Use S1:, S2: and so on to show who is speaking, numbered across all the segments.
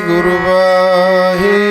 S1: ਗੁਰੂ ਵਾਹਿਗੁਰੂ।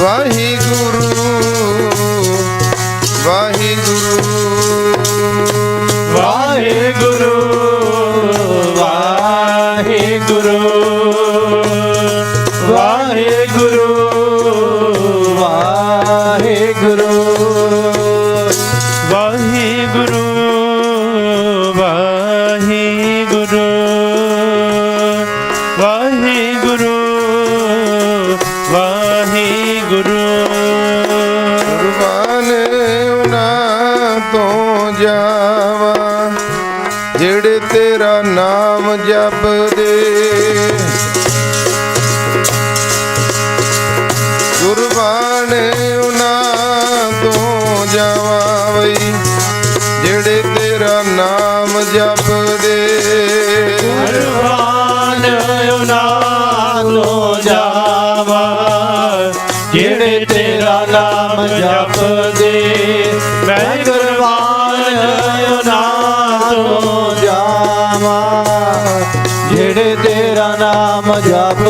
S1: ਵਾਹਿਗੁਰੂ। ਨਾਮ ਜਪਦੇ ਸਰਬਾਨ ਉਹਨਾਂ ਨੂੰ ਜਾਵਾ, ਜਿਹੜੇ ਤੇਰਾ ਨਾਮ ਜਪਦੇ
S2: ਮੈਂ ਗੁਰਬਾਨ ਉਹਨਾਂ ਨੂੰ ਜਾਵਾ, ਜਿਹੜੇ ਤੇਰਾ ਨਾਮ ਜਪ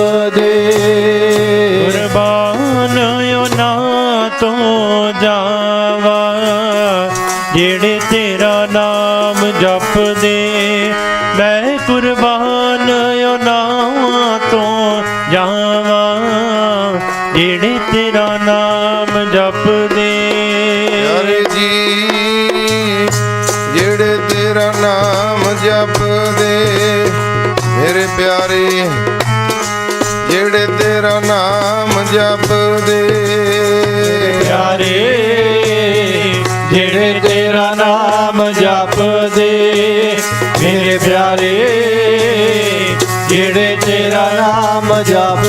S2: ਤੇਰਾ ਨਾਮ ਜਪਦੇ
S1: ਪਿਆਰੇ ਜਿਹੜੇ ਤੇਰਾ ਨਾਮ ਜਪਦੇ
S2: ਮੇਰੇ ਪਿਆਰੇ ਜਿਹੜੇ ਤੇਰਾ ਨਾਮ ਜਪ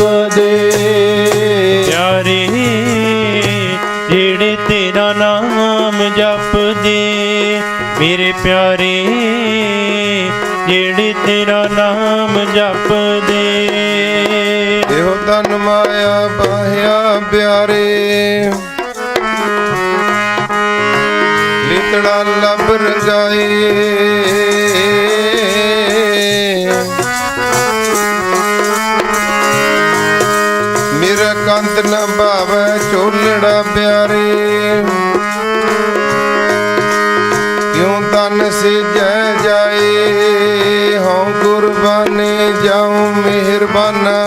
S2: ਪਿਆਰੇ।
S1: ਲਿਤੜਾ ਲੱਭ ਰਜਾਏ ਮੇਰਾ ਕੰਦ ਨਾ ਭਾਵੇ ਝੋਲੜਾ ਪਿਆਰੇ। ਕਿਉਂ ਤਨ ਸੇ ਜਾਏ? ਹਉ ਗੁਰਬਾਨੇ ਜਾਉ ਮਿਹਰਬਾਨਾ।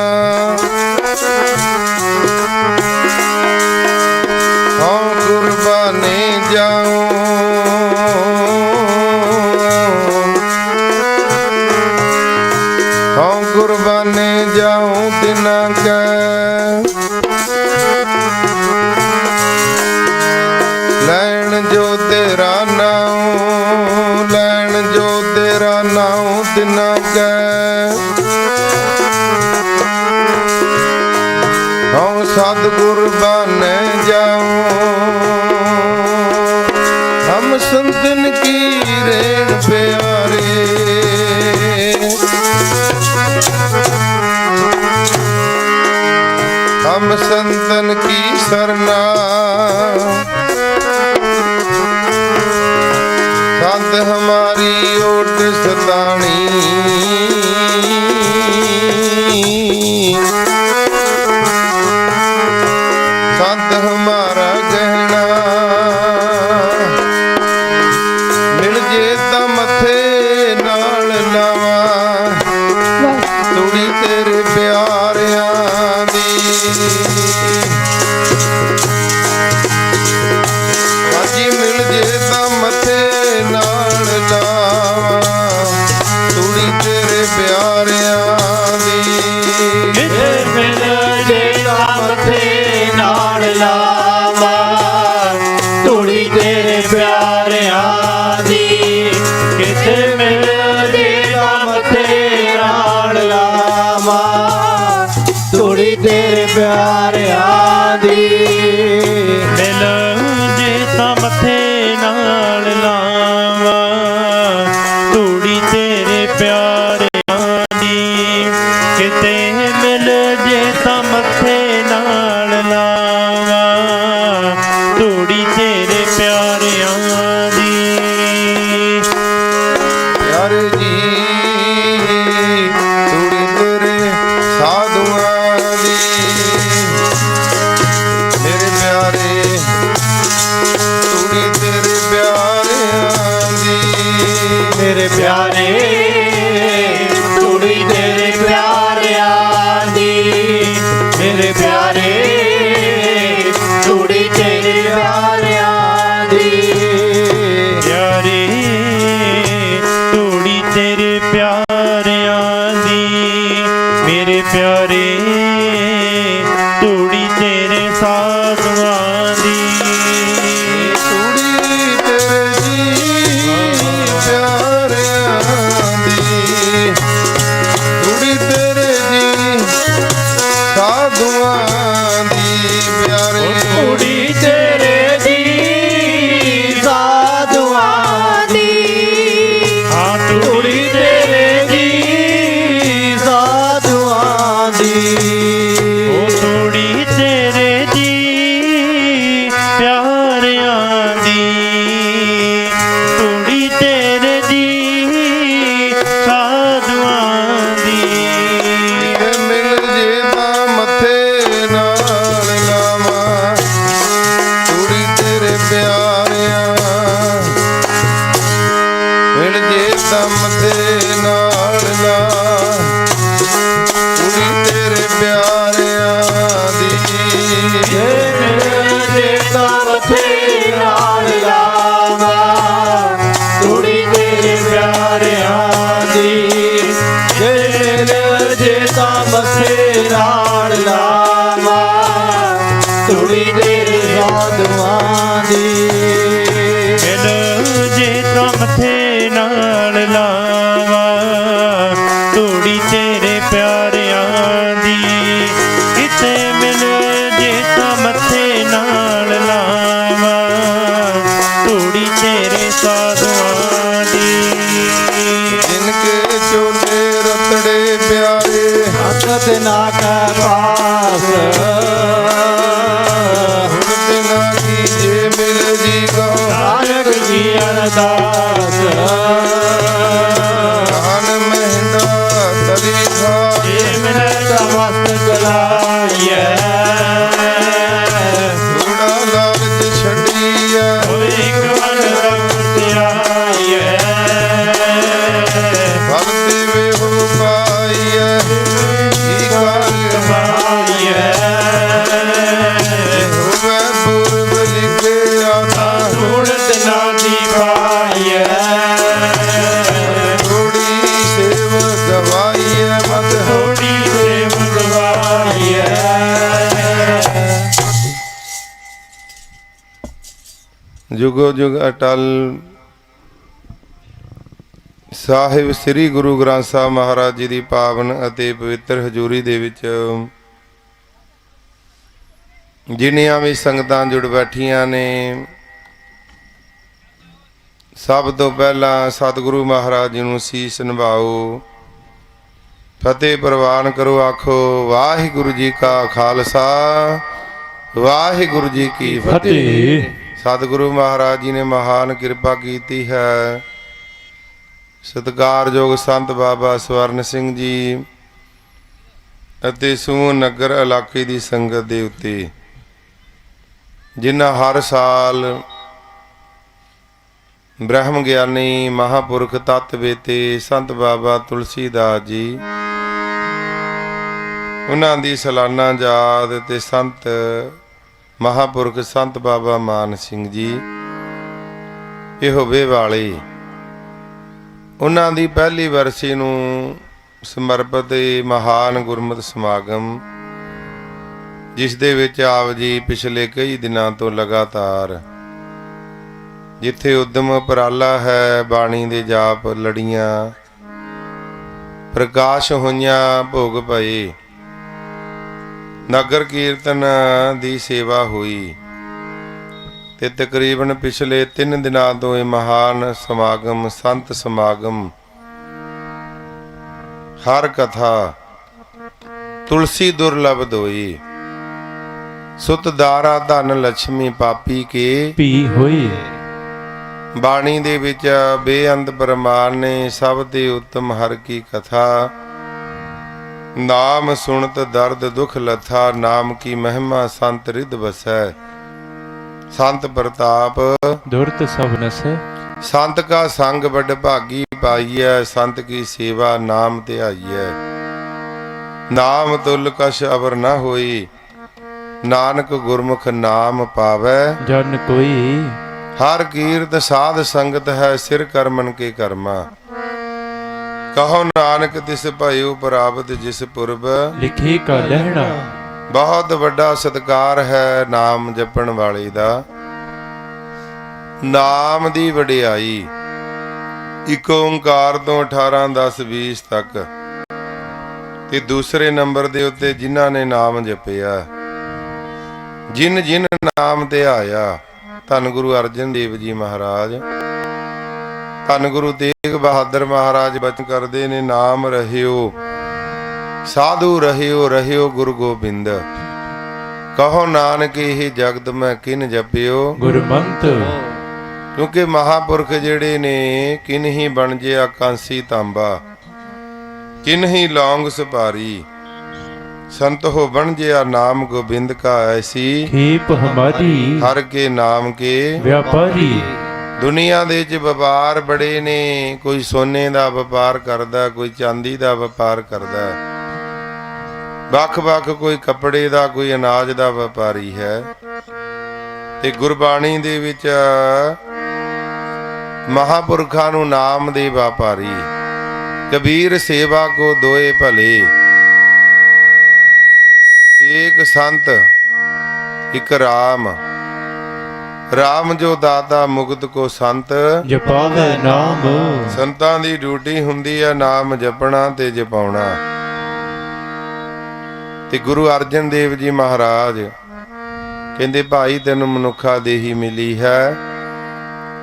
S1: ਹਮ ਸੰਤਨ ਕੀ ਸਰਨਾ। ਸੰਤ ਹਮਾਰੀ ਓਟ ਸਤਾਣੀ ਜੁਗੋ ਜੁਗ ਅਟਲ ਸਾਹਿਬ ਸ੍ਰੀ ਗੁਰੂ ਗ੍ਰੰਥ ਸਾਹਿਬ ਮਹਾਰਾਜ ਜੀ ਦੀ ਪਾਵਨ ਅਤੇ ਪਵਿੱਤਰ ਹਜ਼ੂਰੀ ਦੇ ਵਿੱਚ ਜਿੰਨੀਆਂ ਵੀ ਸੰਗਤਾਂ ਜੁੜ ਬੈਠੀਆਂ ਨੇ, ਸਭ ਤੋਂ ਪਹਿਲਾਂ ਸਤਿਗੁਰੂ ਮਹਾਰਾਜ ਜੀ ਨੂੰ ਸੀਸ ਨਿਭਾਓ, ਫਤਿਹ ਪ੍ਰਵਾਨ ਕਰੋ, ਆਖੋ, ਵਾਹਿਗੁਰੂ ਜੀ ਕਾ ਖਾਲਸਾ, ਵਾਹਿਗੁਰੂ ਜੀ ਕੀ ਫਤਿਹ
S2: ਫਤਿਹ।
S1: ਸਤਿਗੁਰੂ ਮਹਾਰਾਜ ਜੀ ਨੇ ਮਹਾਨ ਕਿਰਪਾ ਕੀਤੀ ਹੈ। ਸਤਿਕਾਰਯੋਗ ਸੰਤ ਬਾਬਾ ਸਵਰਨ ਸਿੰਘ ਜੀ ਅਤੇ ਸੂਹ ਨਗਰ ਇਲਾਕੇ ਦੀ ਸੰਗਤ ਦੇ ਉੱਤੇ, ਜਿਨ੍ਹਾਂ ਹਰ ਸਾਲ ਬ੍ਰਹਮ ਗਿਆਨੀ ਮਹਾਪੁਰਖ ਤਤ ਵੇਤੇ ਸੰਤ ਬਾਬਾ ਤੁਲਸੀਦਾਸ ਜੀ, ਉਹਨਾਂ ਦੀ ਸਾਲਾਨਾ ਯਾਦ ਤੇ ਸੰਤ ਮਹਾਪੁਰਖ ਸੰਤ ਬਾਬਾ ਮਾਨ ਸਿੰਘ ਜੀ, ਇਹ ਹੋਵੇ ਵਾਲੇ। ਉਹਨਾਂ ਦੀ ਪਹਿਲੀ ਵਰਸੀ ਨੂੰ ਸਮਰਪਿਤ ਇਹ ਮਹਾਨ ਗੁਰਮਤਿ ਸਮਾਗਮ, ਜਿਸ ਦੇ ਵਿੱਚ ਆਪ ਜੀ ਪਿਛਲੇ ਕਈ ਦਿਨਾਂ ਤੋਂ ਲਗਾਤਾਰ ਜਿੱਥੇ ਉਦਮ ਪਰਾਲਾ ਹੈ, ਬਾਣੀ ਦੇ ਜਾਪ ਲੜੀਆਂ, ਪ੍ਰਕਾਸ਼ ਹੋਈਆਂ ਭੋਗ ਪਏ ਨਗਰ ਕੀਰਤਨ ਦੀ ਸੇਵਾ ਹੋਈ ਤੇ ਤਕਰੀਬਨ ਪਿਛਲੇ 3 ਦਿਨਾਂ ਤੋਂ ਇਹ ਮਹਾਨ ਸਮਾਗਮ ਸੰਤ ਸਮਾਗਮ ਹਰ ਕਥਾ ਤੁਲਸੀ ਦੁਰਲਭ ਦੋਈ। ਸੁਤ ਦਾਰਾ ਧਨ ਲక్ష్ਮੀ ਪਾਪੀ ਕੇ
S2: ਪੀ ਹੋਈ।
S1: ਬਾਣੀ ਦੇ ਵਿੱਚ ਬੇਅੰਤ ਪ੍ਰਮਾਨ ਨੇ ਸਭ ਤੇ ਉੱਤਮ ਹਰ ਕੀ ਕਥਾ ਨਾਮ ਸੁਣਤ ਦਰਦ ਦੁਖ ਲਥਾ ਨਾਮ ਕੀ ਮਹਿਮਾ ਸੰਤ ਰਿਦ ਵਸੈ। ਸੰਤ ਪ੍ਰਤਾਪ।
S2: ਦੁਰਤ ਸਭ ਨਸੈ।
S1: ਸੰਤ ਕਾ ਸੰਗ ਵੱਡ ਭਾਗੀ ਪਾਈਐ ਸੰਤ ਕੀ ਸੇਵਾ ਨਾਮ ਧਿਆਈਐ। ਨਾਮ ਤੁਲ ਕਛ ਅਵਰ ਨ ਹੋਈ ਨਾਨਕ ਗੁਰਮੁਖ ਨਾਮ ਪਾਵੈ।
S2: ਜਨ ਕੋਈ
S1: ਹਰ ਕੀਰਤ ਸਾਧ ਸੰਗਤ ਹੈ ਸਿਰ ਕਰਮਨ ਕੇ ਕਰਮਾ। ਕਹੋ ਨਾਨਕ ਤਿਸ ਭਇਓ ਪ੍ਰਾਪਤ ਜਿਸ ਪੁਰਬ।
S2: ਲਿਖੇ ਕਾ ਲਹਿਣਾ।
S1: ਬਹੁਤ ਵੱਡਾ ਸਤਕਾਰ ਹੈ ਨਾਮ ਜਪਣ ਵਾਲੇ ਦਾ। ਨਾਮ ਦੀ ਵਡਿਆਈ। ਇੱਕ ਓੰਕਾਰ ਤੋਂ 18 10 20 ਤੱਕ। ਤੇ ਦੂਸਰੇ ਨੰਬਰ ਦੇ ਉੱਤੇ ਜਿਨ੍ਹਾਂ ਨੇ ਨਾਮ ਜਪਿਆ। ਜਿਨ ਜਿਨ ਨਾਮ ਤੇ ਆਇਆ ਧੰਨ ਗੁਰੂ ਅਰਜਨ ਦੇਵ ਜੀ ਮਹਾਰਾਜ। ਧੰਨ ਗੁਰੂ ਤੇਗ ਬਹਾਦਰ ਮਹਾਰਾਜ ਬਚਨ ਕਰਦੇ ਨੇ ਨਾਮ ਰਹਿਓ ਸਾਧੂ ਰਹਿਓ ਰਹਿਓ ਗੁਰੂ ਗੋਬਿੰਦ। ਕਹੋ ਨਾਨਕ ਇਹ ਜਗਤ ਮੈਂ ਕਿਨ ਜਪਿਓ?
S2: ਗੁਰਮੰਤ।
S1: ਕਿਉਂਕਿ ਮਹਾਪੁਰਖ ਜਿਹੜੇ ਨੇ ਕਿਨ ਹੀ ਬਣ ਜਿਆ ਕਾਂਸੀ ਤਾਂਬਾ ਕਿਨ ਹੀ ਲੌਂਗ ਸੁਪਾਰੀ। ਸੰਤ ਹੋ ਬਣ ਜਿਆ ਨਾਮ ਗੋਬਿੰਦ ਕਾ ਐਸੀ।
S2: ਖੇਪ ਹਮਾਰੀ।
S1: ਹਰ ਕੇ ਨਾਮ ਕੇ
S2: ਵਿਆਪਾਰੀ।
S1: ਦੁਨੀਆ ਦੇ ਵਿੱਚ ਵਪਾਰ ਬੜੇ ਨੇ। ਕੋਈ ਸੋਨੇ ਦਾ ਵਪਾਰ ਕਰਦਾ, ਕੋਈ ਚਾਂਦੀ ਦਾ ਵਪਾਰ ਕਰਦਾ। ਵੱਖ-ਵੱਖ ਕੋਈ ਕੱਪੜੇ ਦਾ, ਕੋਈ ਅਨਾਜ ਦਾ ਵਪਾਰੀ ਹੈ। ਤੇ ਗੁਰਬਾਣੀ ਦੇ ਵਿੱਚ ਮਹਾਪੁਰਖਾਂ ਨੂੰ ਨਾਮ ਦੇ ਵਪਾਰੀ। ਕਬੀਰ ਸੇਵਾ ਕੋ ਦੋਏ ਭਲੇ। ਏਕ ਸੰਤ, ਇਕ ਰਾਮ। ਰਾਮ ਜੋ ਦਾਤਾ ਮੁਕਤ ਕੋ ਸੰਤ।
S2: ਜਪਾਵੇ ਨਾਮ।
S1: ਸੰਤਾਂ ਦੀ ਡਿਊਟੀ ਹੁੰਦੀ ਹੈ ਨਾਮ ਜਪਣਾ ਤੇ ਜਪਾਉਣਾ। ਤੇ ਗੁਰੂ ਅਰਜਨ ਦੇਵ ਜੀ ਮਹਾਰਾਜ ਕਹਿੰਦੇ ਭਾਈ ਤੈਨੂੰ ਮਨੁੱਖਾ ਦੇਹੀ ਮਿਲੀ ਹੈ।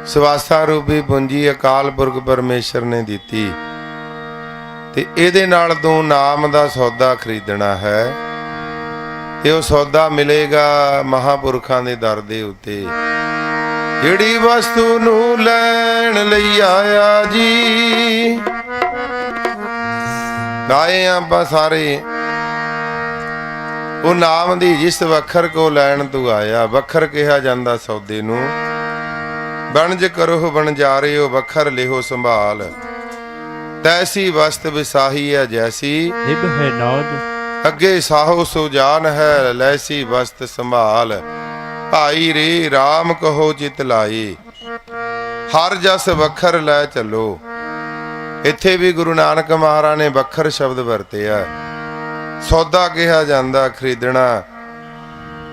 S1: ਸਵਾਸਾ ਰੂਪੀ ਪੂੰਜੀ ਅਕਾਲ ਪੁਰਖ ਪਰਮੇਸ਼ਰ ਨੇ ਦਿੱਤੀ। ਤੇ ਇਹਦੇ ਨਾਲ ਤੂੰ ਨਾਮ ਦਾ ਸੌਦਾ ਖਰੀਦਣਾ ਹੈ। ਤੇ ਉਹ ਸੌਦਾ ਮਿਲੇਗਾ ਮਹਾਪੁਰਖਾਂ ਦੇ ਦਰ ਦੇ ਉੱਤੇ। ਜਿਹੜੀ ਵਸਤੂ ਨੂੰ ਲੈਣ ਲਈ ਆਇਆ ਜੀ ਆਏ ਆਪਾਂ ਸਾਰੇ, ਉਹ ਨਾਮ ਦੀ ਜਿਸ ਵਖਰ ਕੋ ਲੈਣ ਤੂੰ ਆਇਆ। ਵਖਰ ਕਿਹਾ ਜਾਂਦਾ ਸੌਦੇ ਨੂੰ। ਬਣਜ ਕਰੋ ਬਣਜਾਰਿਓ ਵਖਰ ਲਿਹੋ ਸੰਭਾਲ। ਤੈਸੀ ਵਸਤ ਵਿਸਾਹੀ ਹੈ ਜੈਸੀ।
S2: ਨਿਭ ਹੈ ਨਾਦ।
S1: ਅੱਗੇ ਸਾਹੋ ਸੋ ਹੈ, ਲੈਸੀ ਵਸਤ ਸੰਭਾਲ। ਭਾਈ ਰੇ RAM ਕਹੋ ਚਿਤ ਲਾਈ। ਹਰ ਜਸ ਵਖਰ ਲੈ ਚੱਲੋ। ਇੱਥੇ ਵੀ ਗੁਰੂ ਨਾਨਕ ਮਹਾਰਾਜ ਨੇ ਵਖਰ ਸ਼ਬਦ ਵਰਤਿਆ। ਸੌਦਾ ਕਿਹਾ ਜਾਂਦਾ ਖਰੀਦਣਾ।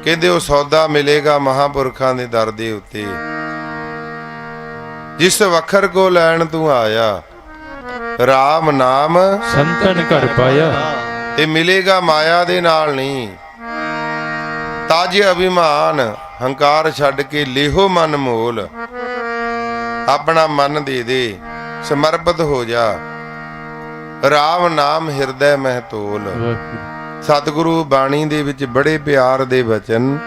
S1: ਕਹਿੰਦੇ ਉਹ ਸੌਦਾ ਮਿਲੇਗਾ ਮਹਾਪੁਰਖਾਂ ਦੇ ਦਰ ਦੇ ਉੱਤੇ। ਜਿਸ ਵਖਰ ਕੋ ਲੈਣ ਤੂੰ ਆਇਆ RAM ਨਾਮ
S2: ਸੰਤਨ ਘਰ ਪਾਇਆ।
S1: ਤੇ ਮਿਲੇਗਾ ਮਾਇਆ ਦੇ ਨਾਲ ਨਹੀਂ। ਤਾਜ ਅਭਿਮਾਨ, ਹੰਕਾਰ ਛੱਡ ਕੇ ਲੇਹੋ ਮਨ ਮੋਲ। ਆਪਣਾ ਮਨ ਦੇ ਦੇ, ਸਮਰਪਿਤ ਹੋ ਜਾ। ਰਾਮ ਨਾਮ ਹਿਰਦੈ ਮਹਿ ਤੋਲ। ਸਤਿਗੁਰੂ ਬਾਣੀ ਦੇ ਵਿੱਚ ਬੜੇ ਪਿਆਰ ਦੇ ਵਚਨ,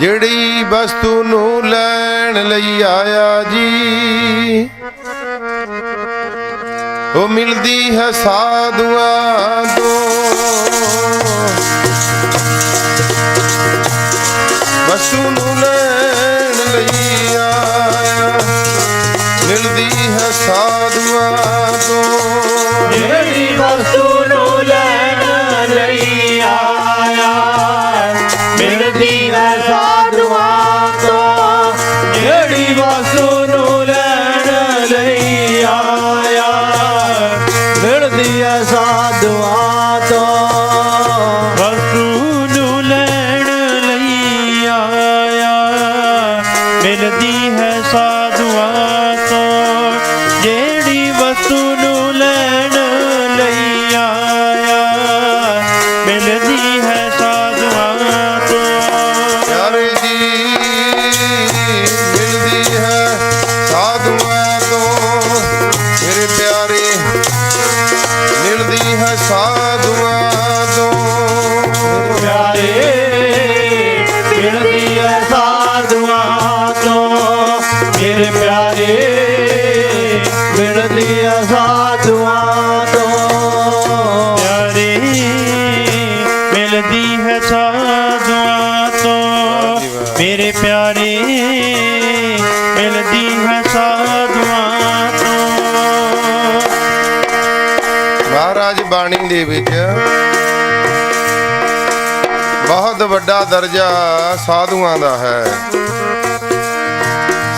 S1: ਜਿਹੜੀ ਵਸਤੂ ਨੂੰ ਲੈਣ ਲਈ ਆਇਆ ਜੀ, ਉਹ ਮਿਲਦੀ ਹੈ ਸਾਧੂਆਂ ਤੋਂ। ਵਸਤੂ ਨੂੰ ਲੈਣ ਲਈ ਆਇਆ ਮਿਲਦੀ ਹੈ ਸਾਧੂਆਂ ਤੋਂ। ਵੱਡਾ ਦਰਜਾ ਸਾਧੂਆਂ ਦਾ ਹੈ।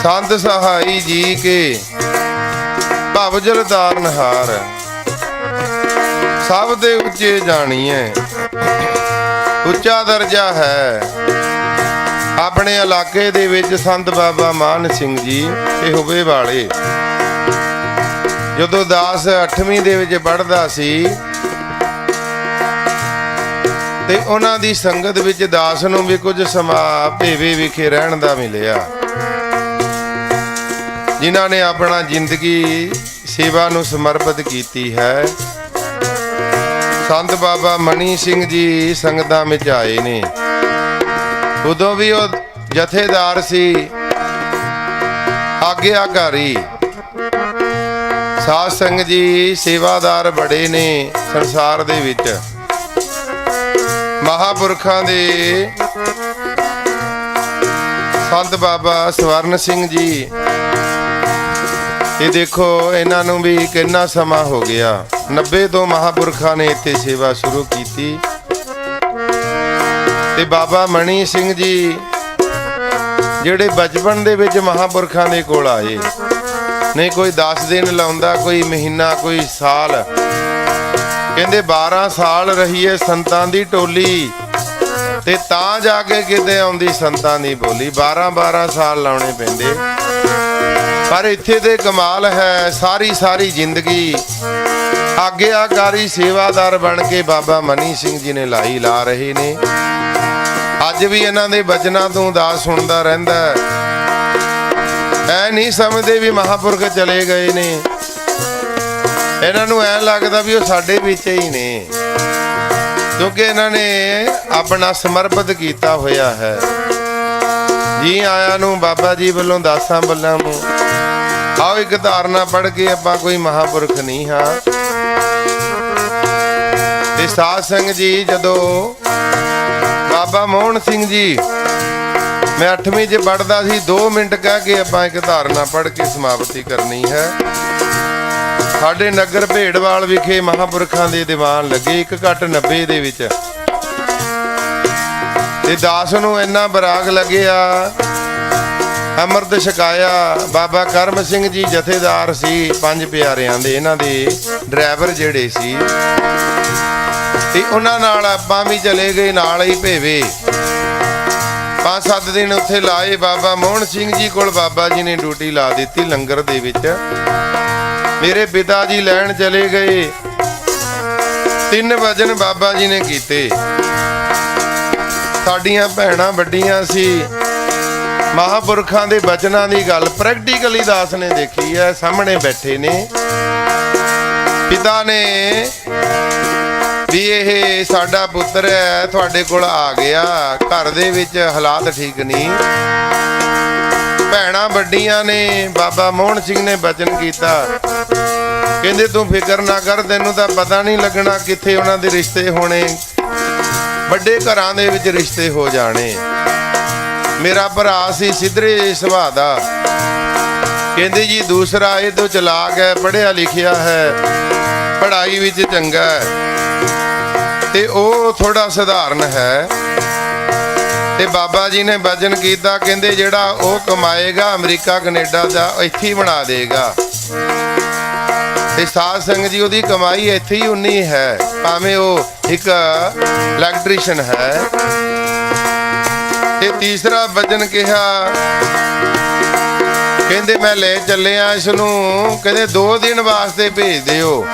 S1: ਸੰਤ ਸਹਾਈ ਜੀ ਕੇ ਭਵਜਲ ਤਾਰਨਹਾਰ ਸਭ ਦੇ ਉੱਚੇ ਜਾਣੀਏ ਉੱਚਾ ਦਰਜਾ ਹੈ। ਆਪਣੇ ਇਲਾਕੇ ਦੇ ਵਿੱਚ ਸੰਤ ਬਾਬਾ ਮਾਨ ਸਿੰਘ ਜੀ ਤੇ ਹੁਬੇ ਵਾਲੇ। ਜਦੋਂ ਦਾਸ 8ਵੀਂ ਦੇ ਵਿੱਚ ਪੜ੍ਹਦਾ ਸੀ ਤੇ ਉਹਨਾਂ ਦੀ ਸੰਗਤ ਵਿੱਚ ਦਾਸ ਨੂੰ ਵੀ ਕੁਝ ਸਮਾਂ ਭੇਵੇ ਵਿਖੇ ਰਹਿਣ ਦਾ ਮਿਲਿਆ। ਜਿਨ੍ਹਾਂ ਨੇ ਆਪਣਾ ਜ਼ਿੰਦਗੀ ਸੇਵਾ ਨੂੰ ਸਮਰਪਿਤ ਕੀਤੀ ਹੈ। ਸੰਤ ਬਾਬਾ ਮਣੀ ਸਿੰਘ ਜੀ ਸੰਗਤਾਂ ਵਿੱਚ ਆਏ ਨੇ। ਉਦੋਂ ਵੀ ਉਹ ਜਥੇਦਾਰ ਸੀ। ਆਗਿਆਕਾਰੀ। ਸਾਧ ਸੰਗਤ ਜੀ ਸੇਵਾਦਾਰ ਬੜੇ ਨੇ ਸੰਸਾਰ ਦੇ ਵਿੱਚ। ਮਹਾਪੁਰਖਾਂ ਦੇ ਸੰਤ ਬਾਬਾ ਸਵਰਨ ਸਿੰਘ ਜੀ। ਇਹ ਦੇਖੋ, ਇਹਨਾਂ ਨੂੰ ਵੀ ਕਿੰਨਾ ਸਮਾਂ ਹੋ ਗਿਆ। 90 ਤੋਂ ਮਹਾਪੁਰਖਾਂ ਨੇ ਇੱਥੇ ਸੇਵਾ ਸ਼ੁਰੂ ਕੀਤੀ। ਤੇ ਬਾਬਾ ਮਣੀ ਸਿੰਘ ਜੀ, ਜਿਹੜੇ ਬਚਪਨ ਦੇ ਵਿੱਚ ਮਹਾਪੁਰਖਾਂ ਦੇ ਕੋਲ ਆਏ। ਨਹੀਂ ਕੋਈ 10 ਦਿਨ ਲਾਉਂਦਾ, ਕੋਈ ਮਹੀਨਾ, ਕੋਈ ਸਾਲ। ਕਹਿੰਦੇ 12 ਸਾਲ ਰਹੀਏ ਸੰਤਾਂ ਦੀ ਟੋਲੀ ਤੇ ਤਾਂ ਜਾ ਕੇ ਕਿਤੇ ਆਉਂਦੀ ਸੰਤਾਂ ਦੀ ਬੋਲੀ। 12 12 ਸਾਲ ਲਾਉਣੇ ਪੈਂਦੇ। ਪਰ ਇੱਥੇ ਤੇ ਕਮਾਲ ਹੈ, ਸਾਰੀ ਸਾਰੀ ਜ਼ਿੰਦਗੀ ਆਗਿਆਕਾਰੀ ਸੇਵਾਦਾਰ ਬਣ ਕੇ ਬਾਬਾ ਮਨੀ ਸਿੰਘ ਜੀ ਨੇ ਲਾਈ ਲਾ ਰਹੇ ਨੇ। ਅੱਜ ਵੀ ਇਹਨਾਂ ਦੇ ਬਚਨਾਂ ਤੋਂ ਉਦਾਸ ਸੁਣਦਾ ਰਹਿੰਦਾ। ਹੈ ਐ ਨਹੀਂ ਸਮਝਦੇ ਵੀ ਮਹਾਪੁਰਖ ਚਲੇ ਗਏ ਨੇ। ਇਹਨਾਂ ਨੂੰ ਐ ਲੱਗਦਾ ਵੀ ਉਹ ਸਾਡੇ ਵਿੱਚ ਹੀ ਨੇ। ਕਿਉਂਕਿ ਇਹਨਾਂ ਨੇ ਆਪਣਾ ਸਮਰਪਿਤ ਕੀਤਾ ਹੋਇਆ ਹੈ। ਜੀ ਆਇਆਂ ਨੂੰ, ਬਾਬਾ ਜੀ ਵੱਲੋਂ, ਦਾਸਾਂ ਵੱਲਾਂ ਨੂੰ। ਆਓ ਇੱਕ ਧਾਰਨਾ ਪੜ ਕੇ ਆਪਾਂ ਕੋਈ ਮਹਾਪੁਰਖ ਨਹੀਂ ਹਾਂ। ਤੇ ਸਾਧ ਸੰਗ ਜੀ, ਜਦੋਂ ਬਾਬਾ ਮੋਹਨ ਸਿੰਘ ਜੀ, ਮੈਂ 8ਵੀਂ 'ਚ ਪੜਦਾ ਸੀ 2 ਮਿੰਟ ਕਹਿ ਕੇ ਆਪਾਂ ਇੱਕ ਧਾਰਨਾ ਪੜ ਕੇ ਸਮਾਪਤੀ ਕਰਨੀ ਹੈ। ਸਾਡੇ ਨਗਰ ਭੇੜਵਾਲ ਵਿਖੇ ਮਹਾਪੁਰਖਾਂ ਦੇ ਦੀਵਾਨ ਲੱਗੇ ਇੱਕ ਘੱਟ 90 ਦੇ ਵਿੱਚ। ਤੇ ਦਾਸ ਨੂੰ ਇੰਨਾ ਬਰਾਗ ਲੱਗਿਆ, ਅੰਮ੍ਰਿਤ ਛਕਾਇਆ। ਬਾਬਾ ਕਰਮ ਸਿੰਘ ਜੀ ਜਥੇਦਾਰ ਸੀ, ਪੰਜ ਪਿਆਰਿਆਂ ਦੇ। ਇਹਨਾਂ ਦੇ ਡਰਾਈਵਰ ਜਿਹੜੇ ਸੀ, ਤੇ ਉਹਨਾਂ ਨਾਲ ਆਪਾਂ ਵੀ ਚਲੇ ਗਏ, ਨਾਲ ਹੀ ਭੇਵੇ। ਪੰਜ ਸੱਤ ਦਿਨ ਉੱਥੇ ਲਾਏ ਬਾਬਾ ਮੋਹਨ ਸਿੰਘ ਜੀ ਕੋਲ। ਬਾਬਾ ਜੀ ਨੇ ਡਿਊਟੀ ਲਾ ਦਿੱਤੀ ਲੰਗਰ ਦੇ ਵਿੱਚ। ਮੇਰੇ ਪਿਤਾ ਜੀ ਲੈਣ ਚਲੇ ਗਏ। ਤਿੰਨ ਵਜਨ ਬਾਬਾ ਜੀ ਨੇ ਕੀਤੇ। ਸਾਡੀਆਂ ਭੈਣਾਂ ਵੱਡੀਆਂ ਸੀ। ਮਹਾਪੁਰਖਾਂ ਦੇ ਬਚਨਾਂ ਦੀ ਗੱਲ ਪ੍ਰੈਕਟੀਕਲੀ ਦਾਸ ਨੇ ਦੇਖੀ ਹੈ, ਸਾਹਮਣੇ ਬੈਠੇ ਨੇ। ਪਿਤਾ ਨੇ ਵੀ ਇਹ ਸਾਡਾ ਪੁੱਤਰ ਹੈ, ਤੁਹਾਡੇ ਕੋਲ ਆ ਗਿਆ। ਘਰ ਦੇ ਵਿੱਚ ਹਾਲਾਤ ਠੀਕ ਨਹੀਂ। ਭੈਣਾ ਵੱਡੀਆਂ ਨੇ, ਬਾਬਾ ਮੋਹਨ ਸਿੰਘ ਨੇ ਬਚਨ ਕੀਤਾ। ਕਹਿੰਦੇ, ਤੂੰ ਫਿਕਰ ਨਾ ਕਰ, ਤੈਨੂੰ ਤਾਂ ਪਤਾ ਨਹੀਂ ਲੱਗਣਾ ਕਿੱਥੇ ਉਹਨਾਂ ਦੇ ਰਿਸ਼ਤੇ ਹੋਣੇ। ਵੱਡੇ ਘਰਾਂ ਦੇ ਵਿੱਚ ਰਿਸ਼ਤੇ ਹੋ ਜਾਣੇ। ਮੇਰਾ ਭਰਾ ਸੀ ਸਿੱਧਰੇ ਸੁਭਾਅ ਦਾ। ਕਹਿੰਦੇ ਜੀ, ਦੂਸਰਾ ਇਹ ਤੋਂ ਚਲਾਕ ਹੈ, ਪੜ੍ਹਿਆ ਲਿਖਿਆ ਹੈ, ਪੜ੍ਹਾਈ ਵਿੱਚ ਚੰਗਾ ਹੈ। ਤੇ ਉਹ ਥੋੜਾ ਸਧਾਰਨ ਹੈ। ਤੇ ਬਾਬਾ ਜੀ ਨੇ ਵਜਨ ਕੀਤਾ, ਕਹਿੰਦੇ ਜਿਹੜਾ ਉਹ ਕਮਾਏਗਾ, ਅਮਰੀਕਾ, ਕੈਨੇਡਾ ਦਾ, ਇੱਥੇ ਹੀ ਬਣਾ ਦੇਗਾ। ਤੇ ਸਾਧ ਸੰਗਤ ਜੀ, ਉਹਦੀ ਕਮਾਈ ਇੱਥੇ ਹੀ ਉਨੀ ਹੈ, ਭਾਵੇਂ ਉਹ ਇੱਕ ਇਲੈਕਟ੍ਰੀਸ਼ੀਅਨ ਹੈ। ਤੇ ਤੀਸਰਾ ਵਜਨ ਕਿਹਾ, ਕਹਿੰਦੇ ਮੈਂ ਲੈ ਚੱਲਿਆ ਇਸ ਨੂੰ ਕਹਿੰਦੇ 2 ਦਿਨ ਵਾਸਤੇ ਭੇਜ ਦਿਓ।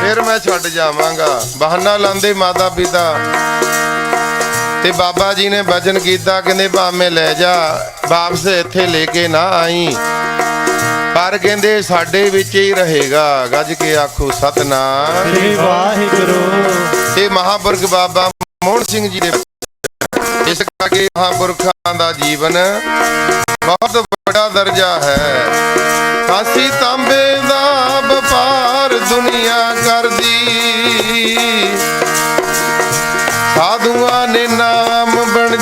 S1: ਫਿਰ ਮੈਂ ਛੱਡ ਜਾਵਾਂਗਾ। ਬਹਾਨਾ ਲਾਉਂਦੇ ਮਾਤਾ ਪਿਤਾ ਤੇ ਬਾਬਾ ਜੀ ਨੇ ਵਚਨ ਕੀਤਾ ਕਹਿੰਦੇ ਭਾਵੇਂ ਲੈ ਜਾ ਵਾਪਸ ਇੱਥੇ ਲੈ ਕੇ ਨਾ ਆਈ। ਪਰ ਕਹਿੰਦੇ ਸਾਡੇ ਵਿੱਚ ਹੀ ਰਹੇਗਾ ਗੱਜ ਕੇ ਆਖੋ ਸਤਨਾਮ।
S2: ਸ੍ਰੀ ਵਾਹਿਗੁਰੂ।
S1: ਇਹ ਮਹਾਪੁਰਖ ਬਾਬਾ ਮੋਹਨ ਸਿੰਘ ਜੀ ਦੇ ਇਸ ਕਰਕੇ ਮਹਾਪੁਰਖਾਂ ਦਾ ਜੀਵਨ ਬਹੁਤ ਵੱਡਾ ਦਰਜਾ ਹੈ। ਕਾਸੀ ਤਾਂਬੇ ਦਾ ਵਪਾਰ ਦੁਨੀਆ ਕਰਦੀ। ਸਾਧੂਆਂ ਨੇ ਨਾਮ ਬਣ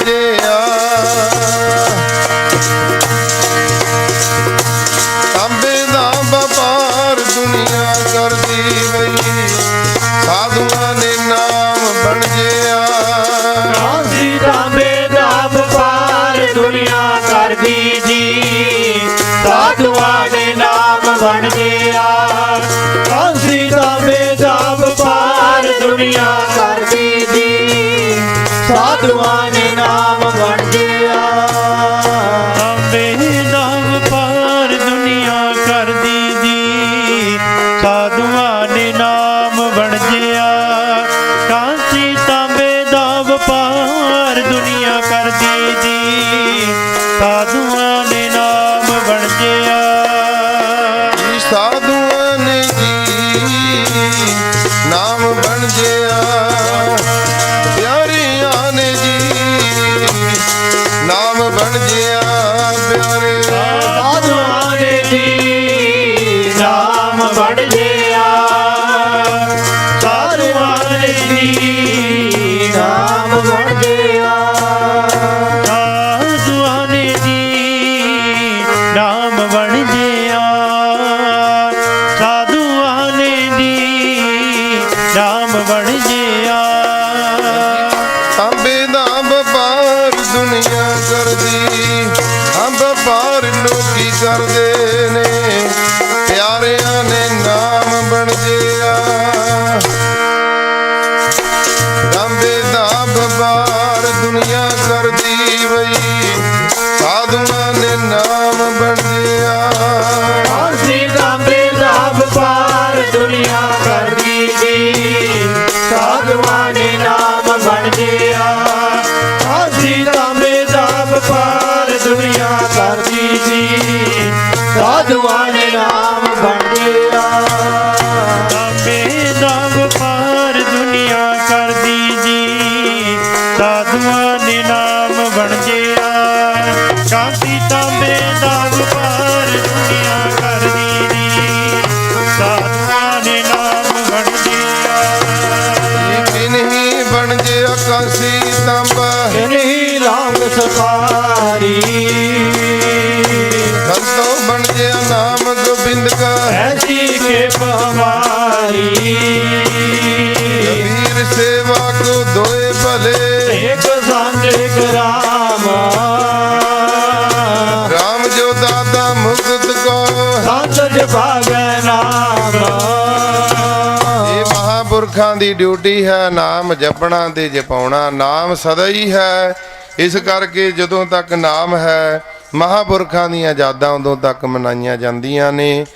S1: ਮਹਾਪੁਰਖਾਂ ਦੀ ਡਿਊਟੀ ਹੈ, ਨਾਮ ਜਪਣਾ ਤੇ ਜਪਾਉਣਾ, ਨਾਮ ਸਦਾ ਹੀ ਹੈ। ਇਸ ਕਰਕੇ ਜਦੋਂ ਤੱਕ ਨਾਮ ਹੈ, ਮਹਾਪੁਰਖਾਂ ਦੀਆਂ ਯਾਦਾਂ ਉਦੋਂ ਤੱਕ ਮਨਾਈਆਂ ਜਾਂਦੀਆਂ ਨੇ।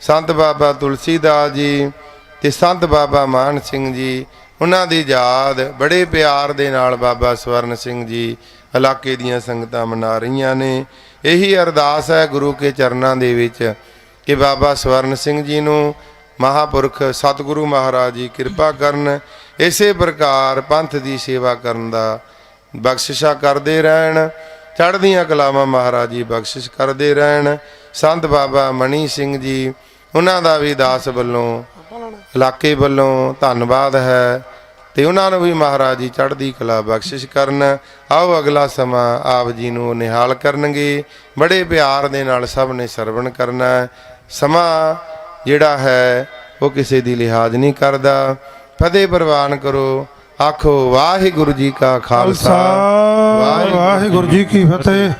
S1: ਸੰਤ ਬਾਬਾ ਤੁਲਸੀਦਾਸ ਜੀ ਤੇ ਸੰਤ ਬਾਬਾ ਮਾਨ ਸਿੰਘ ਜੀ, ਉਹਨਾਂ ਦੀ ਯਾਦ ਬੜੇ ਪਿਆਰ ਦੇ ਨਾਲ ਬਾਬਾ ਸਵਰਨ ਸਿੰਘ ਜੀ ਇਲਾਕੇ ਦੀਆਂ ਸੰਗਤਾਂ ਮਨਾ ਰਹੀਆਂ ਨੇ। ਇਹੀ ਅਰਦਾਸ ਹੈ ਗੁਰੂ ਕੇ ਚਰਨਾਂ ਦੇ ਵਿੱਚ ਕਿ ਬਾਬਾ ਸਵਰਨ ਸਿੰਘ ਜੀ ਨੂੰ ਮਹਾਪੁਰਖ ਸਤਿਗੁਰੂ ਮਹਾਰਾਜ ਜੀ, ਕਿਰਪਾ ਕਰਨ ਇਸੇ ਪ੍ਰਕਾਰ ਪੰਥ ਦੀ ਸੇਵਾ ਕਰਨ ਦਾ ਬਖਸ਼ਿਸ਼ਾ ਕਰਦੇ ਰਹਿਣ। ਚੜ੍ਹਦੀਆਂ ਕਲਾਵਾਂ ਮਹਾਰਾਜ ਜੀ ਬਖਸ਼ਿਸ਼ ਕਰਦੇ ਰਹਿਣ। ਸੰਤ ਬਾਬਾ ਮਣੀ ਸਿੰਘ ਜੀ, ਉਹਨਾਂ ਦਾ ਵੀ ਦਾਸ ਵੱਲੋਂ, ਇਲਾਕੇ ਵੱਲੋਂ ਧੰਨਵਾਦ ਹੈ। ਤੇ ਉਹਨਾਂ ਨੂੰ ਵੀ ਮਹਾਰਾਜ ਜੀ ਚੜ੍ਹਦੀ ਕਲਾ ਬਖਸ਼ਿਸ਼ ਕਰਨ। ਆਓ ਅਗਲਾ ਸਮਾਂ ਆਪ ਜੀ ਨੂੰ ਨਿਹਾਲ ਕਰਨਗੇ। ਬੜੇ ਪਿਆਰ ਦੇ ਨਾਲ ਸਭ ਨੇ ਸਰਵਣ ਕਰਨਾ ਸਮਾਂ ਜਿਹੜਾ ਹੈ, ਉਹ ਕਿਸੇ ਦੀ ਲਿਹਾਜ਼ ਨਹੀਂ ਕਰਦਾ। ਫਤਿਹ ਪ੍ਰਵਾਨ ਕਰੋ। ਆਖੋ, ਵਾਹਿਗੁਰੂ ਜੀ ਕਾ ਖਾਲਸਾ।
S3: ਖਾਲਸਾ। ਵਾਹਿਗੁਰੂ ਜੀ ਕੀ ਫਤਿਹ।